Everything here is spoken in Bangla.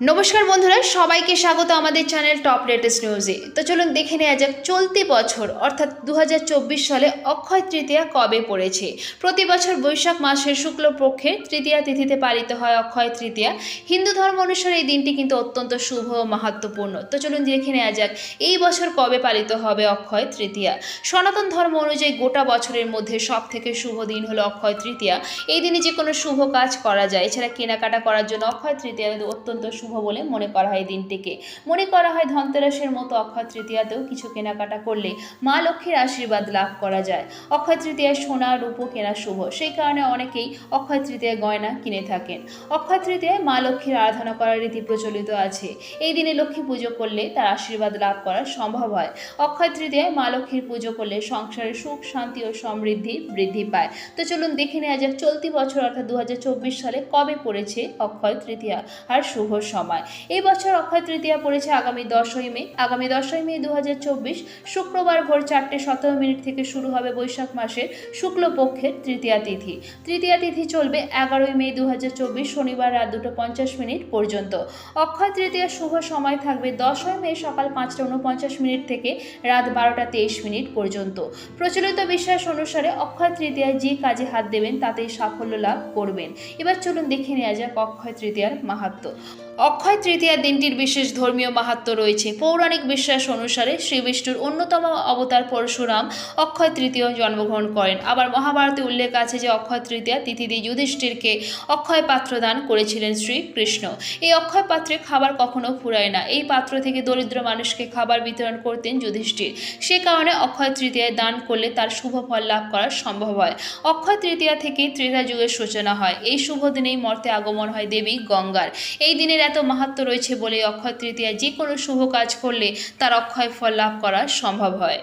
নমস্কার বন্ধুরা, সবাইকে স্বাগত আমাদের চ্যানেল টপ লেটেস্ট নিউজে। তো চলুন দেখে নেওয়া যাক, চলতি বছর, অর্থাৎ দু হাজার চব্বিশ সালে অক্ষয় তৃতীয়া কবে পড়েছে? প্রতি বছর বৈশাখ মাসের শুক্লপক্ষে তৃতীয়া তিথিতে পালিত হয় অক্ষয় তৃতীয়া। হিন্দু ধর্ম অনুসারে এই দিনটি কিন্তু অত্যন্ত শুভ ও মাহাত্মপূর্ণ তো চলুন দেখে নেওয়া যাক, এই বছর কবে পালিত হবে অক্ষয় তৃতীয়া? সনাতন ধর্ম অনুযায়ী গোটা বছরের মধ্যে সব থেকে শুভ দিন হলো অক্ষয় তৃতীয়া। এই দিনে যে কোনো শুভ কাজ করা যায়, এছাড়া কেনাকাটা করার জন্য অক্ষয় তৃতীয়া অত্যন্ত শুভ বলে মনে করা হয় দিনটিকে। মনে করা হয় ধনতেরাসের মতো অক্ষয় তৃতীয়াতেও কিছু কেনাকাটা করলে মা লক্ষ্মীর আশীর্বাদ লাভ করা যায়। অক্ষয় তৃতীয়ায় সোনা, রূপো কেনা শুভ। সেই কারণে অনেকেই অক্ষয় তৃতীয়ায় গয়না কিনে থাকেন। অক্ষয় তৃতীয়ায় মা লক্ষ্মীর আরাধনা করার রীতি প্রচলিত আছে। এই দিনে লক্ষ্মী পুজো করলে তার আশীর্বাদ লাভ করা সম্ভব হয়। অক্ষয় তৃতীয়ায় মা লক্ষ্মীর পুজো করলে সংসারে সুখ, শান্তি ও সমৃদ্ধি বৃদ্ধি পায়। তো চলুন দেখে নেওয়া যাক, চলতি বছর অর্থাৎ দু হাজার চব্বিশ সালে কবে পড়েছে অক্ষয় তৃতীয়া? আর শুভ সময়। এই বছর অক্ষয় তৃতীয়া পড়েছে আগামী দশই মে। আগামী দশই মে দু হাজার চব্বিশ শুক্রবার ভোর চারটে সতেরো মিনিট থেকে শুরু হবে বৈশাখ মাসের শুক্লপক্ষের তৃতীয়া তিথি। তৃতীয়া তিথি চলবে এগারোই মে দু হাজার চব্বিশ শনিবার রাত দুটো পঞ্চাশ মিনিট পর্যন্ত। অক্ষয় তৃতীয়ার শুভ সময় থাকবে দশই মে সকাল পাঁচটা উনপঞ্চাশ মিনিট থেকে রাত বারোটা তেইশ মিনিট পর্যন্ত। প্রচলিত বিশ্বাস অনুসারে অক্ষয় তৃতীয়ায় যে কাজে হাত দেবেন, তাতেই সাফল্য লাভ করবেন। এবার চলুন দেখে নেওয়া যাক অক্ষয় তৃতীয়ার মাহাত্ম্য অক্ষয় তৃতীয়া দিনটির বিশেষ ধর্মীয় মাহাত্ম্য রয়েছে। পৌরাণিক বিশ্বাস অনুসারে শ্রী বিষ্ণুর অন্যতম অবতার পরশুরাম অক্ষয় তৃতীয় জন্মগ্রহণ করেন। আবার মহাভারতে উল্লেখ আছে যে অক্ষয় তৃতীয়া তিথিদি যুধিষ্ঠিরকে অক্ষয় পাত্র দান করেছিলেন শ্রীকৃষ্ণ। এই অক্ষয় পাত্রে খাবার কখনো ফুরায় না। এই পাত্র থেকে দরিদ্র মানুষকে খাবার বিতরণ করতেন যুধিষ্ঠির। সে কারণে অক্ষয় তৃতীয়ায় দান করলে তার শুভ ফল লাভ করা সম্ভব হয়। অক্ষয় তৃতীয়া থেকেই ত্রেতা যুগের সূচনা হয়। এই শুভ দিনেই মর্তে আগমন হয় দেবী গঙ্গার। এই দিনের মাহাত্ম্য রয়েছে বলে অক্ষয় তৃতীয়া যে কোনো শুভ কাজ করলে তার অক্ষয় ফল লাভ করা সম্ভব হয়।